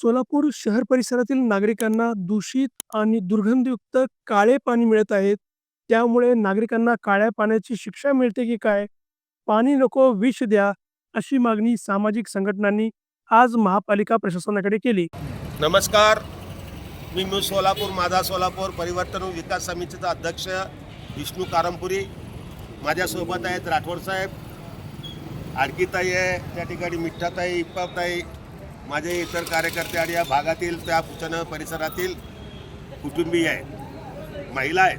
सोलापूर शहर परिसरातील नागरिकांना दूषित आणि दुर्गंधयुक्त काळे पाणी मिळत आहेत त्यामुळे नागरिकांना काळ्या पाण्याची शिक्षा मिळते की काय? पाणी नको विष द्या अशी मागणी सामाजिक संघटनांनी आज महापालिका प्रशासनाकडे केली. नमस्कार. मी मी सोलापूर माझा सोलापूर परिवर्तन विकास समितीचा अध्यक्ष विष्णू कारंपुरी. माझ्यासोबत आहेत राठोड साहेब. आडकीताई आहे त्या ठिकाणी मिठ्ठाताई इप्पाताई माझे इतर कार्यकर्ते आणि या भागातील त्या पुचन परिसरातील कुटुंबीय आहेत महिला आहेत.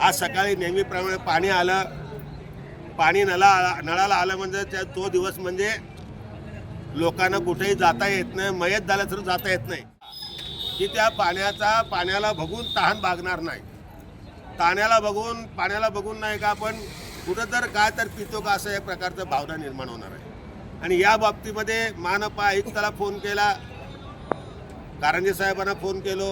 आज सकाळी नेहमीप्रमाणे पाणी आलं. पाणी नळा नळाला आलं म्हणजे त्या तो दिवस म्हणजे लोकांना कुठेही जाता येत नाही मयत झालं तर जाता येत नाही. की त्या पाण्याचा पाण्याला बघून तहान भागणार नाही. ताण्याला बघून पाण्याला बघून नाही का आपण कुठं तर काय तर पितो का असं एक प्रकारचं भावना निर्माण होणार आहे. आणि या बाबतीमध्ये मानपा आयुक्ताला फोन केला. कारंजे साहेबांना फोन केलो.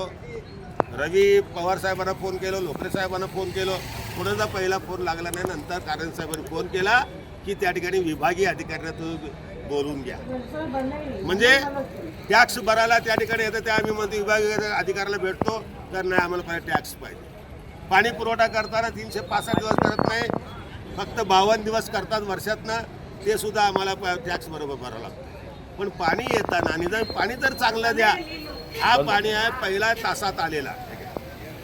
रवी पवार साहेबांना फोन केलो. लोकरे साहेबांना फोन केलो. कुणाचा पहिला फोन लागला नाही. नंतर कारंजे साहेबांनी फोन केला की त्या ठिकाणी विभागीय अधिकाऱ्यांना तुम्ही बोलून घ्या. म्हणजे टॅक्स भरायला त्या ठिकाणी येतं त्या आम्ही म्हणतो विभागीय अधिकाऱ्याला भेटतो. तर नाही आम्हाला पाहिजे टॅक्स पाहिजे. पाणी पुरवठा करताना तीनशे पासष्ट दिवस करत नाही. फक्त बावन्न दिवस करतात वर्षातनं. ते सुद्धा आम्हाला टॅक्स बरोबर भरावं लागतं. पण पाणी येताना निदान पाणी तर चांगलं द्या हा पाणी आहे पहिला तासात आलेला.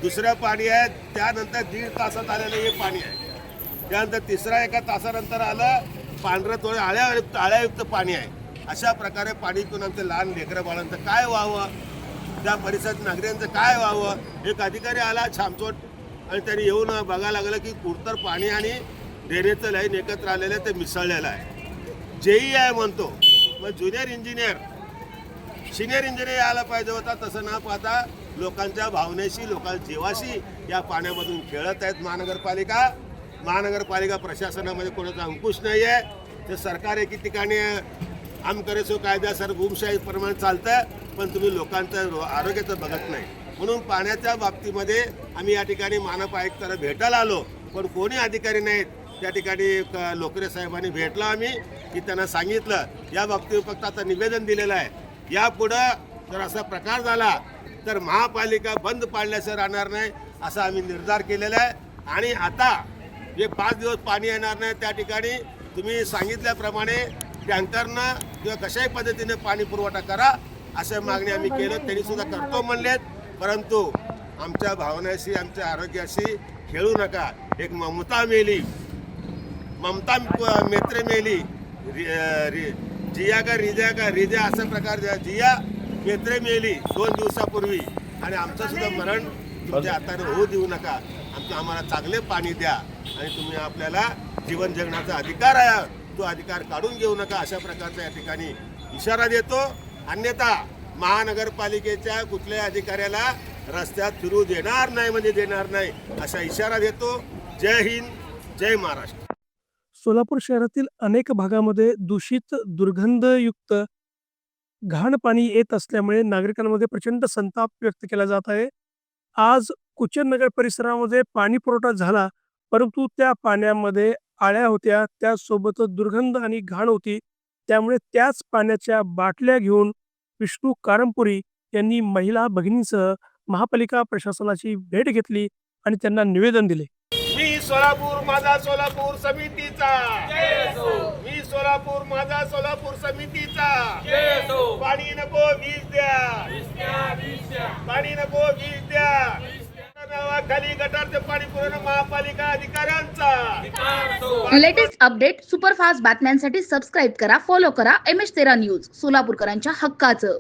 दुसरं पाणी आहे त्यानंतर दीड तासात आलेलं हे पाणी आहे. त्यानंतर तिसरा एका तासानंतर आलं पांढरं थोडं आळ्यायुक्त आळ्यायुक्त पाणी आहे. अशा प्रकारे पाणी पिऊन आमचं लहान लेकरं बाळांचं काय व्हावं? त्या परिसरात नागरिकांचं काय व्हावं? एक अधिकारी आला छामचोट आणि त्यांनी येऊन बघायला लागलं की कुडतर पाणी आणि डेरेचं लाईन एकत्र आलेलं आहे ते मिसळलेलं आहे. जेई आहे म्हणतो. मग ज्युनियर इंजिनियर सिनियर इंजिनियर यायला पाहिजे होता तसं न पाहता लोकांच्या भावनेशी लोकांच्या जीवाशी या पाण्यामधून खेळत आहेत महानगरपालिका. महानगरपालिका प्रशासनामध्ये कोणाचा अंकुश नाही आहे ते सरकार एकी ठिकाणी आमकरेसो कायदा सर गुमशाहीप्रमाणे चालतं पण तुम्ही लोकांचं आरोग्याचं बघत नाही. म्हणून पाण्याच्या बाबतीमध्ये आम्ही या ठिकाणी मानप आयुक्ताला भेटायला आलो पण कोणी अधिकारी नाहीत. त्या ठिकाणी क- लोकरे साहेबांनी भेटलो आम्ही की त्यांना सांगितलं. या बाबतीत फक्त आता निवेदन दिलेलं आहे. यापुढं जर असा प्रकार झाला तर महापालिका बंद पाडल्याचं राहणार नाही असा आम्ही निर्धार केलेला आहे. आणि आता जे पाच दिवस पाणी येणार नाही त्या ठिकाणी तुम्ही सांगितल्याप्रमाणे टँकरनं किंवा कशाही पद्धतीने पाणी पुरवठा करा अशा मागणी आम्ही केलं. त्यांनी सुद्धा करतो म्हणलेत. परंतु आमच्या भावनाशी आमच्या आरोग्याशी खेळू नका. एक ममता मेली. ममता मित्र मेली जिया का रिजा का रिजा असा प्रकार ज्या- जिया मित्र मेली दोन दिवसापूर्वी. आणि आमचं सुद्धा मरण तुमच्या हाताने होऊ देऊ नका. आमचं आम्हाला चांगले पाणी द्या. आणि तुम्ही आपल्याला जीवन जगण्याचा अधिकार आहे. तो अधिकार काढून घेऊ नका. अशा प्रकारचा या ठिकाणी इशारा देतो. अन्यथा महानगरपालिकेच्या कुठल्याही अधिकाऱ्याला रस्त्यात फिरू देणार नाही म्हणजे देणार नाही असा इशारा देतो. जय हिंद जय महाराष्ट्र. सोलापूर शहरातील अनेक भागामध्ये दूषित दुर्गंधयुक्त घाण पाणी येत असल्यामुळे नागरिकांमध्ये प्रचंड संताप व्यक्त केला जात आहे. आज कुचन नगर परिसरामध्ये पाणी पुरवठा झाला परंतु त्या पाण्यामध्ये आळ्या होत्या. त्यासोबतच दुर्गंध आणि घाण होती. त्यामुळे त्याच पाण्याच्या बाटल्या घेऊन विष्णू कारंपुरी यांनी महिला भगिनींसह महापालिका प्रशासनाची भेट घेतली आणि त्यांना निवेदन दिले. सोलापूर माझा सोलापूर समितीचा. मी सोलापूर माझा सोलापूर समितीचा. पाणी नको वीज द्या. पाणी नको वीज द्या. नावाखाली गटारचं पाणी पुरवणं महापालिका अधिकाऱ्यांचा. लेटेस्ट अपडेट सुपरफास्ट बातम्यांसाठी सबस्क्राईब करा फॉलो करा एम एच तेरा न्यूज सोलापूरकरांच्या हक्काचं.